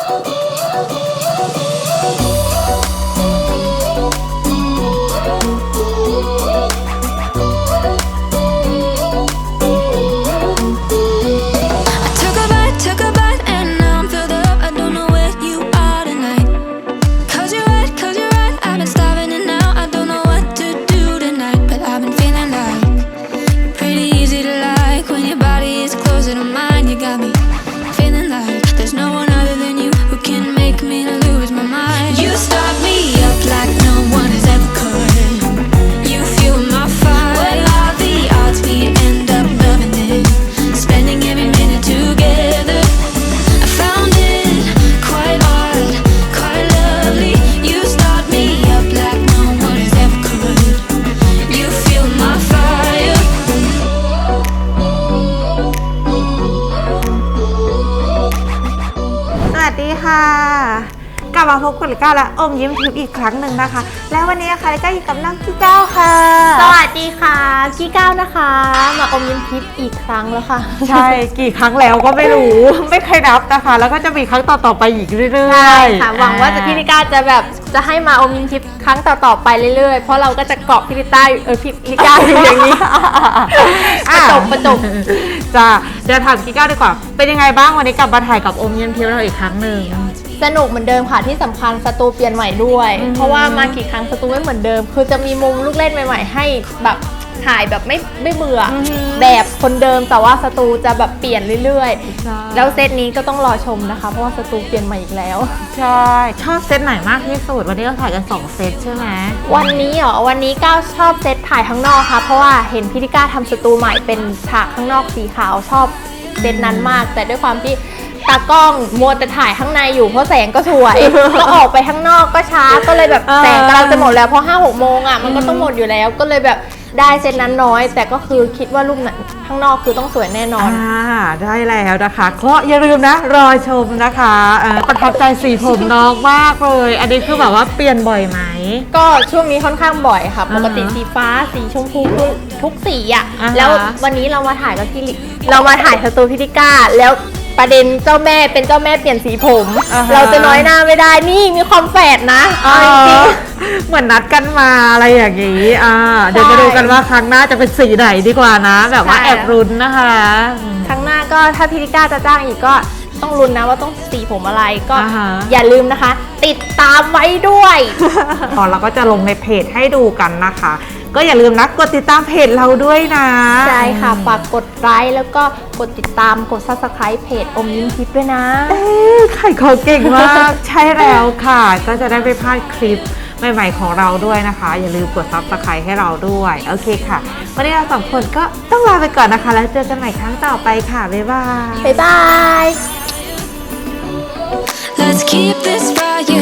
Oh, ดีค่ะ ลับมาพบกับลิก้าและอมยิ้มทิพย์อีกครั้งหนึ่งนะคะ และวันนี้นะคะลิก้าอยู่กับน้องพี่เจ้าค่ะ สวัสดีค่ะกี้ก้าวนะคะ มาอมยิ้มทิพย์อีกครั้งแล้วค่ะ ใช่กี่ครั้งแล้วก็ไม่รู้ ไม่เคยนับนะคะ แล้วก็จะมีครั้งต่อๆไปอีกเรื่อยๆใช่ค่ะหวังว่าจะอ่พี่ลิก้าจะแบบจะให้มาอมยิ้มทิพย์ครั้งต่อๆไปเรื่อยๆ เพราะเราก็จะเกาะพี่ลิต้าอยู่เออพี่ลิก้าอยู่อย่างนี้ประจบประจบจ้าเดี๋ยวถามกิก้าดีกว่า เป็นยังไงบ้างวันนี้กลับมาถ่ายกับอมยิ้มทิพย์เราอีกครั้งหนึ่ง สนุกเหมือนเดิมค่ะที่สำคัญสตูเปลี่ยนใหม่ด้วยอืมเพราะว่ามากี่ครั้งสตูไม่เหมือนเดิม คือจะมีมุมลูกเล่นใหม่ ๆ ให้แบบถ่ายแบบไม่ไม่เบื่ออแบบคนเดิมแต่ว่าสตูจะแบบเปลี่ยนเรื่อยใช่ๆแล้วเซตนี้ก็ต้องรอชมนะคะ เพราะว่าสตูเปลี่ยนใหม่อีกแล้ว ใช่ ชอบเซตไหนมากที่สุด วันนี้เราถ่ายกันสองเซตใช่ไหมวันนี้เหรอวันนี้ก้าวชอบเซตถ่ายข้างนอกค่ะ เพราะว่าเห็นพี่ลิก้าทำสตูใหม่เป็นฉากข้างนอกสีขาวชอบเซตนั้นมาก แต่ด้วยความที่ ตากล้องมัวแต่ถ่ายข้างในอยู่เพราะแสงก็สวย ก็ออกไปข้างนอกก็ช้าก็เลยแบบเออแสงกำลังจะหมดแล้วเพราะห้าหกโมงอะมันก็ต้องหมดอยู่แล้วก็เลยแบบได้เซตนั้นน้อย แต่ก็คือคิดว่ารูปนั้นข้างนอกคือต้องสวยแน่นอน อ่าได้แล้วนะคะก็อย่าลืมนะ รอชมนะคะเอ่อประทับใจสีผมน้องมากเลย อันนี้คือแบบว่าเปลี่ยนบ่อยไหม ก็ช่วงนี้ค่อนข้างบ่อยค่ะอ่าฮะปกติสีฟ้าสีชมพูทุกทุกสีอะ อ่าฮะ แล้ววันนี้เรามาถ่ายกับพี่ลิเรามาถ่ายสตูพิธิก้าแล้ว ประเด็นเจ้าแม่เป็นเจ้าแม่เปลี่ยนสีผม อ่าฮะ เราจะน้อยหน้าไม่ได้นี่มีความแฝดนะเอาจริง เหมือนนัดกันมาอะไรอย่างนี้ อ่า เดี๋ยวมาดูกันว่าครั้งหน้าจะเป็นสีไหนดีกว่านะ แบบว่าใช่ แอบรุนนะคะอืม ๆครั้งหน้าก็ถ้าพิธิก้าจะจ้างอีกก็ต้องลุ้นนะว่าต้องสีผมอะไรก็อ่าฮะ อย่าลืมนะคะ ติดตามไว้ด้วยตอนเราก็จะลงในเพจให้ดูกันนะคะ ก็อย่าลืมนะกดติดตามเพจเราด้วยนะใช่ค่ะฝากกดไลค์แล้วก็กดติดตามกด subscribe เพจอมยิ้มทิพย์ด้วยนะเอ้ยไข่ของเก่งมาก ใช่แล้วค่ะ ก็จะได้ไม่พลาดคลิปใหม่ๆของเราด้วยนะคะ อย่าลืมกดซับสไครต์ให้เราด้วย โอเคค่ะ วันนี้เราสองคนก็ต้องลาไปก่อนนะคะ แล้วเจอกันใหม่ครั้งต่อไปค่ะ บ๊ายบาย บ๊ายบาย Let's keep this fire.